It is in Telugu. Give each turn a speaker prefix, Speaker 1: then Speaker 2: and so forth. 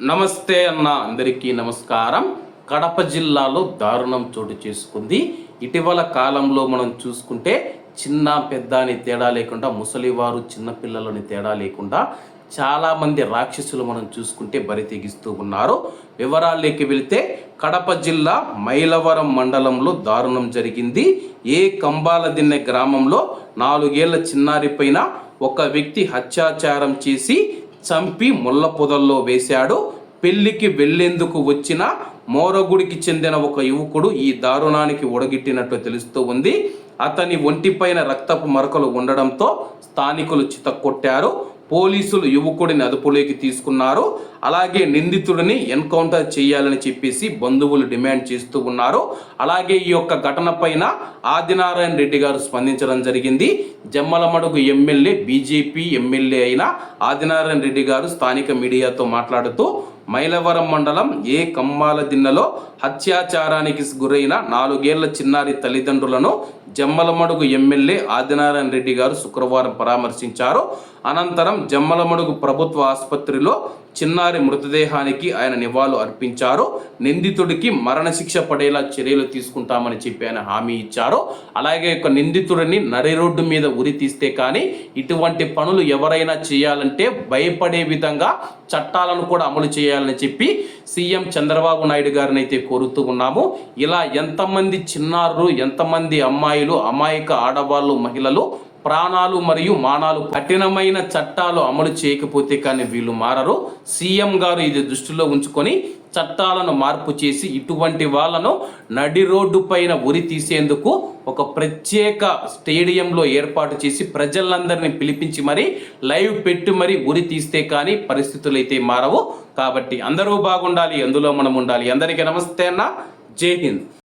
Speaker 1: నమస్తే అన్న అందరికీ నమస్కారం. కడప జిల్లాలో దారుణం చోటు చేసుకుంది. ఇటీవల కాలంలో మనం చూసుకుంటే చిన్న పెద్ద అని తేడా లేకుండా ముసలివారు చిన్నపిల్లలని తేడా లేకుండా చాలామంది రాక్షసులు మనం చూసుకుంటే బరి తెగిస్తూ ఉన్నారు. వివరాల్లోకి వెళితే కడప జిల్లా మైలవరం మండలంలో దారుణం జరిగింది. ఏ కంబాల దిన్నె గ్రామంలో నాలుగేళ్ళ చిన్నారిపైన ఒక వ్యక్తి హత్యాచారం చేసి చంపి ముళ్ళ పొదల్లో వేశాడు. పెళ్ళికి వెళ్ళేందుకు వచ్చిన మోరగుడికి చెందిన ఒక యువకుడు ఈ దారుణానికి ఒడగిట్టినట్టు తెలుస్తూ ఉంది. అతని ఒంటిపైన రక్తపు మరకలు ఉండడంతో స్థానికులు చితక్కొట్టారు. పోలీసులు యువకుడిని అదుపులోకి తీసుకున్నారు. అలాగే నిందితుడిని ఎన్కౌంటర్ చేయాలని చెప్పేసి బంధువులు డిమాండ్ చేస్తూ ఉన్నారు. అలాగే ఈ యొక్క ఘటన పైన ఆదినారాయణ రెడ్డి గారు స్పందించడం జరిగింది. జమ్మలమడుగు ఎమ్మెల్యే బీజేపీ ఎమ్మెల్యే అయిన ఆదినారాయణ రెడ్డి గారు స్థానిక మీడియాతో మాట్లాడుతూ మైలవరం మండలం ఏ కమ్మాల దిన్నలో హత్యాచారానికి గురైన నాలుగేళ్ళ చిన్నారి తల్లిదండ్రులను జమ్మలమడుగు ఎమ్మెల్యే ఆదినారాయణ రెడ్డి గారు శుక్రవారం పరామర్శించారు. అనంతరం జమ్మలమడుగు ప్రభుత్వ ఆసుపత్రిలో చిన్నారి మృతదేహానికి ఆయన నివాళులు అర్పించారు. నిందితుడికి మరణశిక్ష పడేలా చర్యలు తీసుకుంటామని చెప్పి ఆయన హామీ ఇచ్చారు. అలాగే ఒక నిందితుడిని నరి రోడ్డు మీద ఉరి తీస్తే కానీ ఇటువంటి పనులు ఎవరైనా చేయాలంటే భయపడే విధంగా చట్టాలను కూడా అమలు చేయాలని చెప్పి సీఎం చంద్రబాబు నాయుడు గారిని అయితే కోరుతూ ఉన్నాము. ఇలా ఎంతమంది చిన్నారులు ఎంతమంది అమ్మాయిలు అమాయక ఆడవాళ్ళు మహిళలు ప్రాణాలు మరియు మానాలు కఠినమైన చట్టాలు అమలు చేయకపోతే కానీ వీళ్ళు మారరు. సీఎం గారు ఇది దృష్టిలో ఉంచుకొని చట్టాలను మార్పు చేసి ఇటువంటి వాళ్ళను నడి రోడ్డు పైన ఉరి తీసేందుకు ఒక ప్రత్యేక స్టేడియంలో ఏర్పాటు చేసి ప్రజలందరినీ పిలిపించి మరి లైవ్ పెట్టి మరి ఉరి తీస్తే కానీ పరిస్థితులు అయితే మారవు. కాబట్టి అందరూ బాగుండాలి అందులో మనం ఉండాలి. అందరికీ నమస్తే అన్న. జై హింద్.